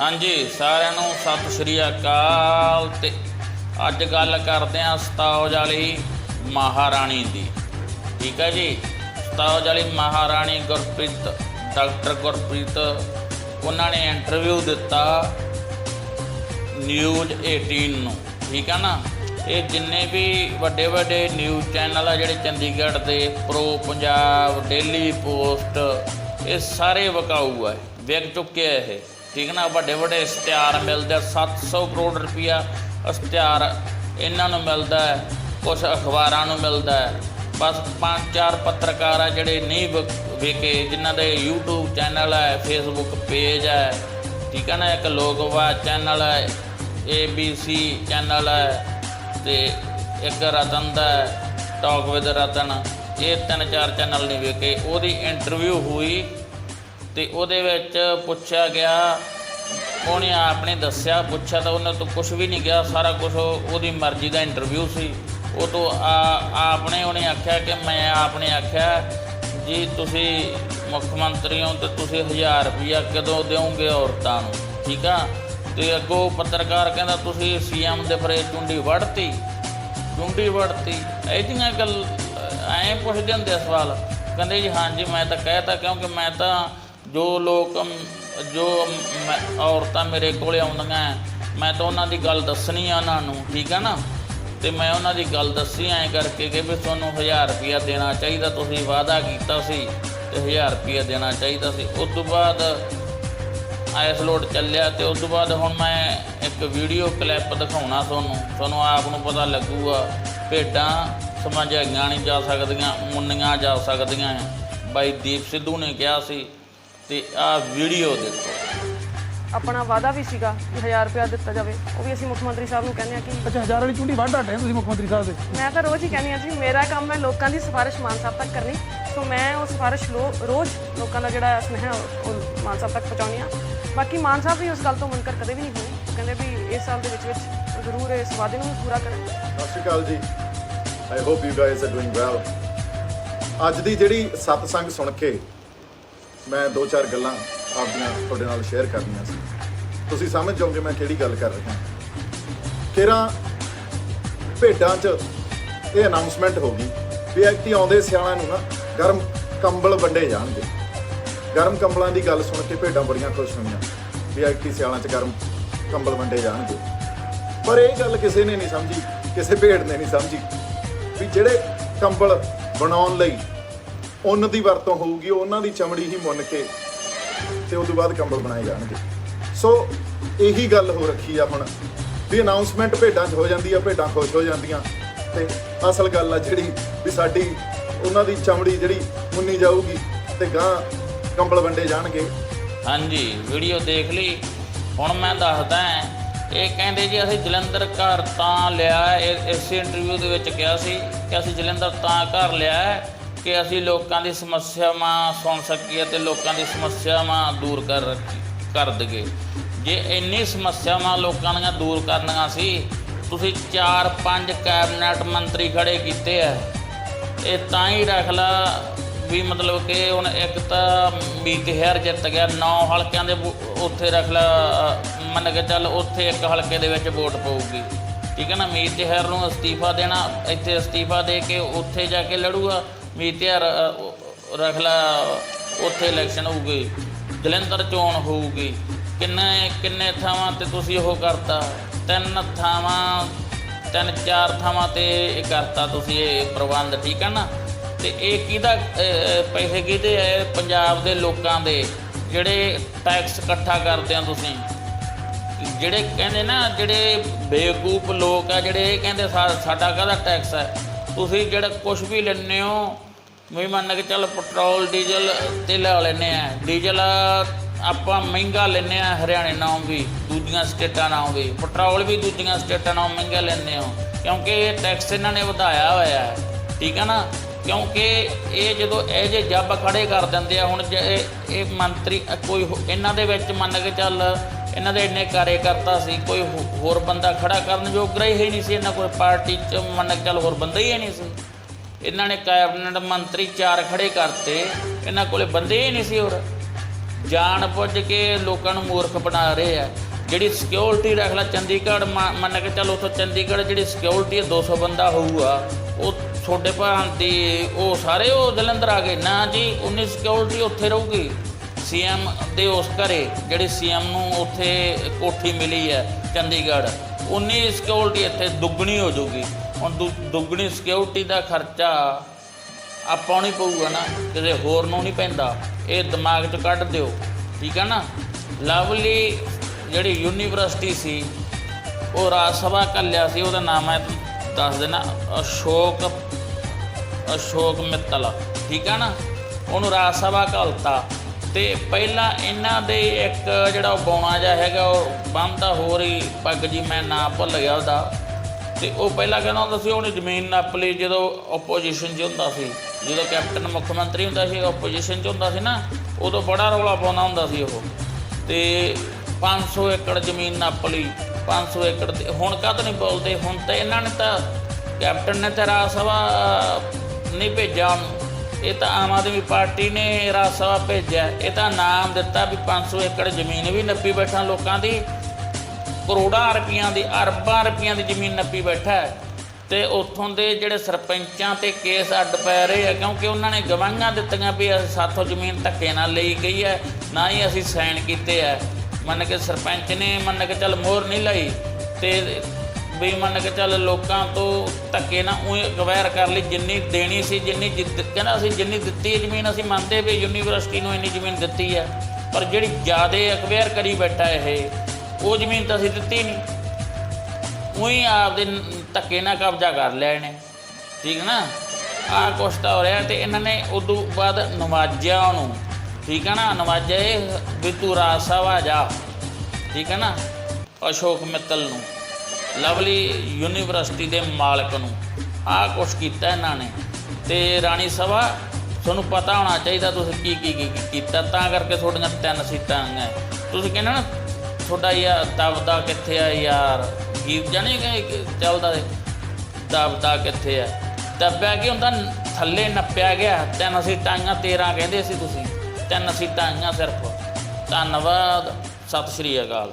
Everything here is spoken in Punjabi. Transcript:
ਹਾਂਜੀ, ਸਾਰਿਆਂ ਨੂੰ ਸਤਿ ਸ਼੍ਰੀ ਅਕਾਲ ਤੇ ਅੱਜ ਗੱਲ ਕਰਦੇ ਆਂ ਸਤੌਜ ਵਾਲੀ ਮਹਾਰਾਣੀ ਦੀ। ਠੀਕ ਹੈ ਜੀ? ਸਤੌਜ ਵਾਲੀ ਮਹਾਰਾਣੀ ਗੁਰਪ੍ਰੀਤ, ਡਾਕਟਰ ਗੁਰਪ੍ਰੀਤ, ਉਹਨਾਂ ਨੇ ਇੰਟਰਵਿਊ ਦਿੱਤਾ ਨਿਊਜ਼ 18 ਨੂੰ। ਠੀਕ ਹੈ ਨਾ? ਇਹ ਜਿੰਨੇ ਵੀ ਵੱਡੇ ਵੱਡੇ ਨਿਊਜ਼ ਚੈਨਲ ਆ ਜਿਹੜੇ ਚੰਡੀਗੜ੍ਹ ਦੇ ਪ੍ਰੋ ਪੰਜਾਬ ਡੇਲੀ ਪੋਸਟ ਇਹ ਸਾਰੇ ਵਿਕਾਊ ਆ, ਵਿਕ ਚੁੱਕੇ ਆ ਇਹ। ਠੀਕ ਨਾ? ਵੱਡੇ ਵੱਡੇ ਇਸ਼ਤਿਹਾਰ ਮਿਲਦੇ ਆ, 700 ਕਰੋੜ ਰੁਪਇਆ ਇਸ਼ਤਿਹਾਰ ਇਹਨਾਂ ਨੂੰ ਮਿਲਦਾ ਹੈ ਕੁਝ ਅਖਬਾਰਾਂ ਨੂੰ ਮਿਲਦਾ ਹੈ। ਬਸ ਪੰਜ ਚਾਰ ਪੱਤਰਕਾਰ ਆ ਜਿਹੜੇ ਨਹੀਂ ਵਿਕੇ ਜਿਨ੍ਹਾਂ ਦੇ YouTube ਚੈਨਲ ਹੈ Facebook ਪੇਜ ਹੈ ਠੀਕ ਹੈ ਨਾ? ਇੱਕ ਲੋਕਵਾ ਚੈਨਲ ਹੈ ABC ਚੈਨਲ ਹੈ ਤੇ ਇੱਕ ਰਤਨ ਦਾ ਟਾਕ ਵਿਦ ਰਤਨ। ਇਹ ਤਿੰਨ ਚਾਰ ਚੈਨਲ ਨਹੀਂ ਵਿਕੇ। ਉਹਦੀ ਇੰਟਰਵਿਊ ਹੋਈ ਤੇ ਉਹਦੇ ਵਿੱਚ ਪੁੱਛਿਆ ਗਿਆ, ਉਹਨੇ ਆਪਨੇ ਦੱਸਿਆ, ਪੁੱਛਿਆ ਤਾਂ ਉਹਨਾਂ ਤੋਂ ਕੁਝ ਵੀ ਨਹੀਂ ਗਿਆ ਸਾਰਾ ਕੁਝ ਉਹਦੀ ਮਰਜ਼ੀ ਦਾ ਇੰਟਰਵਿਊ ਸੀ। ਉਹ ਤੋਂ ਆ- ਆਪਨੇ ਉਹਨੇ ਆਖਿਆ ਕਿ ਮੈਂ ਆਪਨੇ ਆਖਿਆ, ਜੀ ਤੁਸੀਂ ਮੁੱਖ ਮੰਤਰੀ ਹੋ ਤੇ ਤੁਸੀਂ 1000 ਰੁਪਇਆ ਕਦੋਂ ਦਿਓਗੇ ਔਰਤਾਂ ਨੂੰ? ਠੀਕ ਆ? ਤੇ ਅੱਗੋਂ ਪੱਤਰਕਾਰ ਕਹਿੰਦਾ, ਤੁਸੀਂ ਸੀਐਮ ਦੇ ਫਰੇ ਚੁੰਡੀ ਵੜਤੀ ਚੁੰਡੀ ਵੜਤੀ। ਇਹ ਜਿਹੀਆਂ ਗੱਲ, ਐਂ ਪੁੱਛਦੇ ਹੁੰਦੇ ਆ ਸਵਾਲ। ਕਹਿੰਦੇ ਜੀ, ਹਾਂਜੀ, ਮੈਂ ਤਾਂ ਕਹਿਤਾ ਕਿਉਂਕਿ ਮੈਂ ਤਾਂ ਜੋ ਲੋਕ, ਜੋ ਮ- ਔਰਤਾਂ ਮੇਰੇ ਕੋਲੇ ਆਉਂਦੀਆਂ, ਮੈਂ ਤਾਂ ਉਹਨਾਂ ਦੀ ਗੱਲ ਦੱਸਣੀ ਆ ਉਹਨਾਂ ਨੂੰ, ਠੀਕ ਆ ਨਾ? ਤੇ ਮੈਂ ਉਹਨਾਂ ਦੀ ਗੱਲ ਦੱਸੀ ਐਂ ਕਰਕੇ ਕਿ ਵੀ ਤੁਹਾਨੂੰ 1000 ਰੁਪਇਆ ਦੇਣਾ ਚਾਹੀਦਾ, ਤੁਸੀਂ ਵਾਅਦਾ ਕੀਤਾ ਸੀ ਤੇ 1000 ਰੁਪਇਆ ਦੇਣਾ ਚਾਹੀਦਾ ਸੀ। ਉਸ ਤੋਂ ਬਾਅਦ ਆਇਸ ਲੋਡ ਚੱਲਿਆ ਤੇ ਉਸ ਤੋਂ ਬਾਅਦ ਹੁਣ ਮੈਂ ਇੱਕ ਵੀਡੀਓ ਕਲਿੱਪ ਦਿਖਾਉਣਾ ਤੁਹਾਨੂੰ। ਤੁਹਾਨੂੰ ਆਪ ਨੂੰ ਪਤਾ ਲੱਗੂਗਾ, ਭੇਡਾਂ ਸਮਾਜਾਈਆਂ ਨਹੀਂ ਜਾ ਸਕਦੀਆਂ, ਮੁੰਨੀਆਂ ਜਾ ਸਕਦੀਆਂ ਬਾਈ ਦੀਪ ਸਿੱਧੂ ਨੇ ਕਿਹਾ ਸੀ ਤੇ ਆਹ ਵੀਡੀਓ ਦੇਖੋ। ਆਪਣਾ ਵਾਅਦਾ ਵੀ ਸੀਗਾ ਕਿ 1000 ਰੁਪਇਆ ਦਿੱਤਾ ਜਾਵੇ। ਉਹ ਵੀ ਅਸੀਂ ਮੁੱਖ ਮੰਤਰੀ ਸਾਹਿਬ ਨੂੰ ਕਹਿੰਦੇ ਆ ਕਿ ਅੱਛਾ ਹਜ਼ਾਰ ਵਾਲੀ ਚੁੰਡੀ ਵੱਢ ਹਟੇ ਤੁਸੀਂ ਮੁੱਖ ਮੰਤਰੀ ਸਾਹਿਬ ਦੇ। ਮੈਂ ਤਾਂ ਰੋਜ਼ ਹੀ ਕਹਿੰਦੀ ਆ ਜੀ ਮੇਰਾ ਕੰਮ ਹੈ ਲੋਕਾਂ ਦੀ ਸਿਫਾਰਿਸ਼ ਮਾਨ ਸਾਹਿਬ ਤੱਕ ਕਰਨੀ। ਸੋ ਮੈਂ ਉਹ ਸਿਫਾਰਿਸ਼ ਲੋ ਰੋਜ਼ ਲੋਕਾਂ ਦਾ ਜਿਹੜਾ ਸੁਨੇਹਾ ਉਹ ਉਹ ਮਾਨ ਸਾਹਿਬ ਤੱਕ ਪਹੁੰਚਾਉਣੀ ਆ ਬਾਕੀ ਮਾਨ ਸਾਹਿਬ ਵੀ ਉਸ ਗੱਲ ਤੋਂ ਮੁਨਕਰ ਕਦੇ ਵੀ ਨਹੀਂ ਹੋਏ। ਉਹ ਕਹਿੰਦੇ ਵੀ ਇਸ ਸਾਲ ਦੇ ਵਿੱਚ ਵਿੱਚ ਜ਼ਰੂਰ ਇਸ ਵਾਅਦੇ ਨੂੰ ਪੂਰਾ ਕਰਾਂ ਸਤਿ ਸ਼੍ਰੀ ਅਕਾਲ ਜੀ। I hope you guys are doing well ਅੱਜ ਦੀ ਜਿਹੜੀ ਸਤਸੰਗ ਸੁਣ ਕੇ ਮੈਂ ਦੋ ਚਾਰ ਗੱਲਾਂ ਆਪਦੀਆਂ ਤੁਹਾਡੇ ਨਾਲ ਸ਼ੇਅਰ ਕਰਨੀਆਂ ਸੀ। ਤੁਸੀਂ ਸਮਝ ਜਾਓਗੇ ਮੈਂ ਕਿਹੜੀ ਗੱਲ ਕਰ ਰਿਹਾ। ਕਿਹੜਾ ਭੇਡਾਂ 'ਚ ਇਹ ਅਨਾਉਂਸਮੈਂਟ ਹੋ ਗਈ ਵੀ ਐਕਟੀ ਆਉਂਦੇ ਸਿਆਲਾਂ ਨੂੰ ਨਾ ਗਰਮ ਕੰਬਲ ਵੰਡੇ ਜਾਣਗੇ। ਗਰਮ ਕੰਬਲਾਂ ਦੀ ਗੱਲ ਸੁਣ ਕੇ ਭੇਡਾਂ ਬੜੀਆਂ ਖੁਸ਼ ਹੋਈਆਂ ਵੀ ਐਕਟੀ ਸਿਆਲਾਂ 'ਚ ਗਰਮ ਕੰਬਲ ਵੰਡੇ ਜਾਣਗੇ। ਪਰ ਇਹ ਗੱਲ ਕਿਸੇ ਨੇ ਨਹੀਂ ਸਮਝੀ, ਕਿਸੇ ਭੇਡ ਨੇ ਨਹੀਂ ਸਮਝੀ ਵੀ ਜਿਹੜੇ ਕੰਬਲ ਬਣਾਉਣ ਲਈ ਉੱਨ ਦੀ ਵਰਤੋਂ ਹੋਊਗੀ, ਉਹਨਾਂ ਦੀ ਚਮੜੀ ਹੀ ਮੁੰਨ ਕੇ ਤੇ ਉਸ ਤੋਂ ਬਾਅਦ ਕੰਬਲ ਬਣਾਏ ਜਾਣਗੇ। ਸੋ ਇਹੀ ਗੱਲ ਹੋ ਰੱਖੀ ਆ ਹੁਣ, ਵੀ ਅਨਾਉਂਸਮੈਂਟ ਭੇਡਾਂ 'ਚ ਹੋ ਜਾਂਦੀ ਆ ਭੇਡਾਂ ਖੁਸ਼ ਹੋ ਜਾਂਦੀਆਂ। ਤੇ ਅਸਲ ਗੱਲ ਆ ਜਿਹੜੀ, ਵੀ ਸਾਡੀ ਉਹਨਾਂ ਦੀ ਚਮੜੀ ਜਿਹੜੀ ਮੁੰਨੀ ਜਾਊਗੀ ਤੇ ਗਾਂ ਕੰਬਲ ਵੰਡੇ ਜਾਣਗੇ। ਹਾਂਜੀ ਵੀਡੀਓ ਦੇਖ ਲਈ। ਹੁਣ ਮੈਂ ਦੱਸਦਾ ਇਹ ਕਹਿੰਦੇ ਜੀ ਅਸੀਂ ਜਲੰਧਰ ਘਰ ਤਾਂ ਲਿਆ ਇਸ ਇੰਟਰਵਿਊ ਦੇ ਵਿੱਚ ਕਿਹਾ ਸੀ ਕਿ ਅਸੀਂ ਜਲੰਧਰ ਤਾਂ ਘਰ ਲਿਆ ਹੈ। ਕਿ ਅਸੀਂ ਲੋਕਾਂ ਦੀ ਸਮੱਸਿਆਵਾਂ ਸੁਣ ਸਕੀਏ ਤੇ ਲੋਕਾਂ ਦੀ ਸਮੱਸਿਆਵਾਂ ਦੂਰ ਕਰ ਕਰ ਦਈਏ। ਜੇ ਇੰਨੀ ਸਮੱਸਿਆਵਾਂ ਲੋਕਾਂ ਦੀਆਂ ਦੂਰ ਕਰਨੀਆਂ ਸੀ, ਤੁਸੀਂ 4-5 ਕੈਬਨਿਟ ਮੰਤਰੀ ਖੜੇ ਕੀਤੇ ਆ। ਇਹ ਤਾਂ ਹੀ ਰੱਖ ਲਾ ਵੀ ਮਤਲਬ ਕਿ ਹੁਣ ਇੱਕ ਤਾਂ ਮੀਤ ਹੈਰ ਜਿੱਤ ਗਿਆ, ਨੌ ਹਲਕਿਆਂ ਦੇ ਵੋ- ਉੱਥੇ ਰੱਖ ਲਾ ਮੰਨ ਕੇ ਚੱਲ ਉੱਥੇ ਇੱਕ ਹਲਕੇ ਦੇ ਵਿੱਚ ਵੋਟ ਪਊਗੀ। ਠੀਕ ਹੈ ਨਾ? ਮੀਤ ਹੈਰ ਨੂੰ ਅਸਤੀਫਾ ਦੇਣਾ, ਇੱਥੇ ਅਸਤੀਫਾ ਦੇ ਕੇ ਉੱਥੇ ਜਾ ਕੇ ਲੜੂਗਾ। ਮੀਤ ਹੈਰ ਲਾ, ਉੱਥੇ ਇਲੈਕਸ਼ਨ ਹੋਊਗੀ, ਜਲੰਧਰ ਚੋਣ ਹੋਊਗੀ। ਕਿੰਨੇ ਕਿੰਨੇ ਥਾਵਾਂ ਤੇ ਤੁਸੀਂ ਉਹ ਕਰਤਾ? ਤਿੰਨ ਥਾਵਾਂ, ਤਿੰਨ, ਚਾਰ ਥਾਵਾਂ ਤੇ ਇਹ ਕਰਤਾ ਤੁਸੀਂ ਇਹ ਪ੍ਰਬੰਧ, ਠੀਕ ਹੈ ਨਾ? ਤੇ ਇਹ ਕਿਹਦਾ ਪੈਸੇ ਕਿਹਦੇ ਹੈ ਪੰਜਾਬ ਦੇ ਲੋਕਾਂ ਦੇ, ਜਿਹੜੇ ਟੈਕਸ ਇਕੱਠਾ ਕਰਦੇ ਆ ਤੁਸੀਂ। ਜਿਹੜੇ ਕਹਿੰਦੇ ਨਾ, ਜਿਹੜੇ ਬੇਵਕੂਫ ਲੋਕ ਆ, ਜਿਹੜੇ ਇਹ ਕਹਿੰਦੇ ਸਾ- ਸਾਡਾ ਕਾਹਦਾ ਟੈਕਸ ਹੈ ਤੁਸੀਂ ਜਿਹੜਾ ਕੁਝ ਵੀ ਲੈਂਦੇ ਹੋ, ਵੀ ਮੰਨ ਕੇ ਚੱਲ ਪੈਟਰੋਲ, ਡੀਜ਼ਲ ਤੇ ਲਾ ਲੈਂਦੇ ਆ। ਡੀਜ਼ਲ ਆਪਾਂ ਮਹਿੰਗਾ ਲੈਂਦੇ ਆ ਹਰਿਆਣੇ ਨਾਲੋਂ ਵੀ, ਦੂਜੀਆਂ ਸਟੇਟਾਂ ਨਾਲੋਂ ਵੀ। ਪੈਟਰੋਲ ਵੀ ਦੂਜੀਆਂ ਸਟੇਟਾਂ ਨਾਲੋਂ ਮਹਿੰਗਾ ਲੈਂਦੇ ਹੋ। ਕਿਉਂਕਿ ਇਹ ਟੈਕਸ ਇਹਨਾਂ ਨੇ ਵਧਾਇਆ ਹੋਇਆ ਹੈ। ਠੀਕ ਹੈ ਨਾ? ਕਿਉਂਕਿ ਇਹ ਜਦੋਂ ਇਹ ਜੇ ਜੱਬ ਖੜੇ ਕਰ ਦਿੰਦੇ ਆ, ਹੁਣ ਜੇ ਇਹ ਮੰਤਰੀ, ਕੋਈ ਇਹਨਾਂ ਦੇ ਵਿੱਚ ਮੰਨ ਕੇ ਚੱਲ ਇਹਨਾਂ ਦੇ ਇੰਨੇ ਕਾਰਜਕਰਤਾ ਸੀ, ਕੋਈ ਹੋਰ ਬੰਦਾ ਖੜਾ ਕਰਨ ਜੋਗਰਾ ਹੀ ਨਹੀਂ ਸੀ, ਇਹਨਾਂ ਕੋਈ ਪਾਰਟੀ ਚ ਮੰਨ ਕੇ ਚੱਲ ਹੋਰ ਬੰਦਾ ਹੀ ਹੈ ਨਹੀਂ ਸੀ। ਇਹਨਾਂ ਨੇ ਕੈਬਨਿਟ ਮੰਤਰੀ ਚਾਰ ਖੜੇ ਕਰਤੇ, ਇਹਨਾਂ ਕੋਲੇ ਬੰਦੇ ਹੀ ਨਹੀਂ ਸੀ ਹੋਰ। ਜਾਣ ਪੁੱਜ ਕੇ ਲੋਕਾਂ ਨੂੰ ਮੂਰਖ ਬਣਾ ਰਹੇ ਆ। ਜਿਹੜੀ ਸਿਕਿਉਰਿਟੀ ਰੱਖ ਲੈ ਚੰਡੀਗੜ੍ਹ, ਮ- ਮੰਨ ਕੇ ਚੱਲ ਉੱਥੋਂ ਚੰਡੀਗੜ੍ਹ ਜਿਹੜੀ ਸਿਕਿਉਰਿਟੀ ਹੈ 200 ਬੰਦਾ ਹੋਊਗਾ, ਉਹ ਛੋਡੇ ਭਾਂਤੀ, ਉਹ ਸਾਰੇ ਉਹ ਜਲੰਧਰ ਆ ਗਏ। ਨਾ ਜੀ, ਉਨੀ ਸਿਕਿਉਰਿਟੀ ਉੱਥੇ ਰਹੂਗੀ। ਸੀਐਮ ਦੇ ਉਸ ਘਰੇ ਜਿਹੜੀ ਸੀਐਮ ਨੂੰ ਉੱਥੇ ਕੋਠੀ ਮਿਲੀ ਹੈ, ਚੰਡੀਗੜ੍ਹ, ਉਨੀ ਸਿਕਿਉਰਿਟੀ ਇੱਥੇ ਦੁੱਗਣੀ ਹੋ ਜਾਊਗੀ। ਹੁਣ ਦੁ- ਦੁੱਗਣੀ ਸਿਕਿਉਰਿਟੀ ਦਾ ਖਰਚਾ ਆਪਾਂ ਨੂੰ ਹੀ ਪਊਗਾ ਨਾ, ਕਿਸੇ ਹੋਰ ਨੂੰ ਨਹੀਂ ਪੈਂਦਾ। ਇਹ ਦਿਮਾਗ 'ਚ ਕੱਢ ਦਿਓ, ਠੀਕ ਹੈ ਨਾ? ਲਵਲੀ ਜਿਹੜੀ ਯੂਨੀਵਰਸਿਟੀ ਸੀ, ਉਹ ਰਾਜ ਸਭਾ ਕੱਲਿਆ ਸੀ, ਉਹਦਾ ਨਾਮ ਹੈ ਦੱਸ ਦੇਣਾ ਅਸ਼ੋਕ ਅਸ਼ੋਕ ਮਿੱਤਲ, ਠੀਕ ਹੈ ਨਾ? ਉਹਨੂੰ ਰਾਜ ਸਭਾ ਘਲਤਾ। ਤੇ ਪਹਿਲਾਂ ਇਹਨਾਂ ਦੇ ਇੱਕ ਜਿਹੜਾ ਉਹ ਬੌਣਾ ਜਿਹਾ ਹੈਗਾ, ਉਹ ਬੰਦਾ ਹੋਰ ਹੀ ਪੱਗ ਜੀ ਮੈਂ ਨਾ ਭੁੱਲ ਗਿਆ ਉਹਦਾ। ਤੇ ਉਹ ਪਹਿਲਾਂ ਕਹਿੰਦਾ ਹੁੰਦਾ ਸੀ, ਉਹਨੇ ਜ਼ਮੀਨ ਨੱਪ ਲਈ ਜਦੋਂ ਆਪੋਜੀਸ਼ਨ 'ਚ ਹੁੰਦਾ ਸੀ। ਜਦੋਂ ਕੈਪਟਨ ਮੁੱਖ ਮੰਤਰੀ ਹੁੰਦਾ ਸੀ ਆਪੋਜੀਸ਼ਨ 'ਚ ਹੁੰਦਾ ਸੀ ਨਾ, ਉਦੋਂ ਬੜਾ ਰੌਲਾ ਪਾਉਂਦਾ ਹੁੰਦਾ ਸੀ ਉਹ। ਤੇ 500 ਏਕੜ ਜ਼ਮੀਨ ਨੱਪ ਲਈ 500 ਏਕੜ ਤੇ ਹੁਣ ਕਾਹਤ ਨਹੀਂ ਬੋਲਦੇ? ਹੁਣ ਤਾਂ ਇਹਨਾਂ ਨੇ ਤਾਂ ਕੈਪਟਨ ਨੇ ਤਾਂ ਰਾਜ ਸਭਾ ਨਹੀਂ ਭੇਜਿਆ ਇਹ ਤਾਂ ਆਮ ਆਦਮੀ ਪਾਰਟੀ ਨੇ ਰਾਜ ਸਭਾ ਭੇਜਿਆ ਇਹ ਤਾਂ ਨਾਮ ਦਿੱਤਾ ਵੀ 500 ਏਕੜ ਜ਼ਮੀਨ ਵੀ ਨੱਪੀ ਬੈਠਾ ਲੋਕਾਂ ਦੀ। ਕਰੋੜਾਂ ਰੁਪਈਆਂ ਦੀ, ਅਰਬਾਂ ਰੁਪਈਆਂ ਦੀ ਜ਼ਮੀਨ ਨੱਪੀ ਬੈਠਾ ਹੈ। ਤੇ ਉੱਥੋਂ ਦੇ ਜਿਹੜੇ ਸਰਪੰਚਾਂ ਤੇ ਕੇਸ ਅੱਡ ਪੈ ਰਹੇ ਆ, ਕਿਉਂਕਿ ਉਹਨਾਂ ਨੇ ਗਵਾਹਾਂ ਦਿੱਤੀਆਂ ਵੀ ਅਸੀਂ ਸਾਥੋਂ ਜ਼ਮੀਨ ਧੱਕੇ ਨਾਲ ਲਈ ਗਈ ਹੈ, ਨਾ ਹੀ ਅਸੀਂ ਸਾਈਨ ਕੀਤੇ ਆ ਮੰਨ ਕੇ ਸਰਪੰਚ ਨੇ, ਮੰਨ ਕੇ ਚੱਲ ਮੋਹਰ ਨਹੀਂ ਲਈ। ਤੇ ਵੀ ਮੰਨ ਕੇ ਚੱਲ ਲੋਕਾਂ ਤੋਂ ਧੱਕੇ ਨਾ ਉਹ ਗਵੈਰ ਕਰ ਲਈ, ਜਿੰਨੀ ਦੇਣੀ ਸੀ, ਜਿੰਨੀ ਜਿੱਤ- ਕਹਿੰਦਾ ਅਸੀਂ ਜਿੰਨੀ ਦਿੱਤੀ ਜ਼ਮੀਨ ਅਸੀਂ ਮੰਨਦੇ ਵੀ ਯੂਨੀਵਰਸਿਟੀ ਨੂੰ ਇੰਨੀ ਜ਼ਮੀਨ ਦਿੱਤੀ ਆ ਪਰ ਜਿਹੜੀ ਜ਼ਿਆਦੇ ਅਕਵਾਇਰ ਕਰੀ ਬੈਠਾ ਇਹ, ਉਹ ਜ਼ਮੀਨ ਤਾਂ ਅਸੀਂ ਦਿੱਤੀ ਨਹੀਂ। ਉਹੀ ਆਪਦੇ ਧੱਕੇ ਨਾਲ ਕਬਜ਼ਾ ਕਰ ਲਿਆ ਇਹਨੇ, ਠੀਕ ਨਾ? ਆਹ ਕੁਛ ਤਾਂ ਹੋ ਰਿਹਾ ਤੇ ਇਹਨਾਂ ਨੇ ਉਦੋਂ ਬਾਅਦ ਨਵਾਜਿਆ ਉਹਨੂੰ, ਠੀਕ ਹੈ ਨਾ? ਨਵਾਜਿਆ ਇਹ, ਵੀ ਤੂੰ ਰਾਜ ਸਭਾ ਜਾ ਠੀਕ ਹੈ ਨਾ? ਅਸ਼ੋਕ ਮਿੱਤਲ ਨੂੰ। ਲਵਲੀ ਯੂਨੀਵਰਸਿਟੀ ਦੇ ਮਾਲਕ ਨੂੰ ਆਹ ਕੁਛ ਕੀਤਾ ਇਹਨਾਂ ਨੇ। ਤੇ ਰਾਣੀ ਸਭਾ, ਤੁਹਾਨੂੰ ਪਤਾ ਹੋਣਾ ਚਾਹੀਦਾ ਤੁਸੀਂ ਕੀ ਕੀ ਕੀ ਕੀਤਾ, ਤਾਂ ਕਰਕੇ ਤੁਹਾਡੀਆਂ ਤਿੰਨ ਸੀਟਾਂ ਆਈਆਂ। ਤੁਸੀਂ ਕਹਿੰਦੇ ਨਾ, ਤੁਹਾਡਾ ਯਾਰ ਦਬਦਾ ਕਿੱਥੇ ਆ ਯਾਰ? ਗੀਤ ਜਾਣੀ ਕਿ ਚੱਲਦਾ ਦਬਦਾ ਕਿੱਥੇ ਆ? ਦੱਬਿਆ ਕੀ ਹੁੰਦਾ? ਥੱਲੇ ਨੱਪਿਆ ਗਿਆ, ਤਿੰਨ ਸੀਟਾਂ ਆਈਆਂ 13 ਕਹਿੰਦੇ ਸੀ ਤੁਸੀਂ। ਤਿੰਨ ਸੀਟਾਂ ਆਈਆਂ ਸਿਰਫ। ਧੰਨਵਾਦ, ਸਤਿ ਸ਼੍ਰੀ ਅਕਾਲ।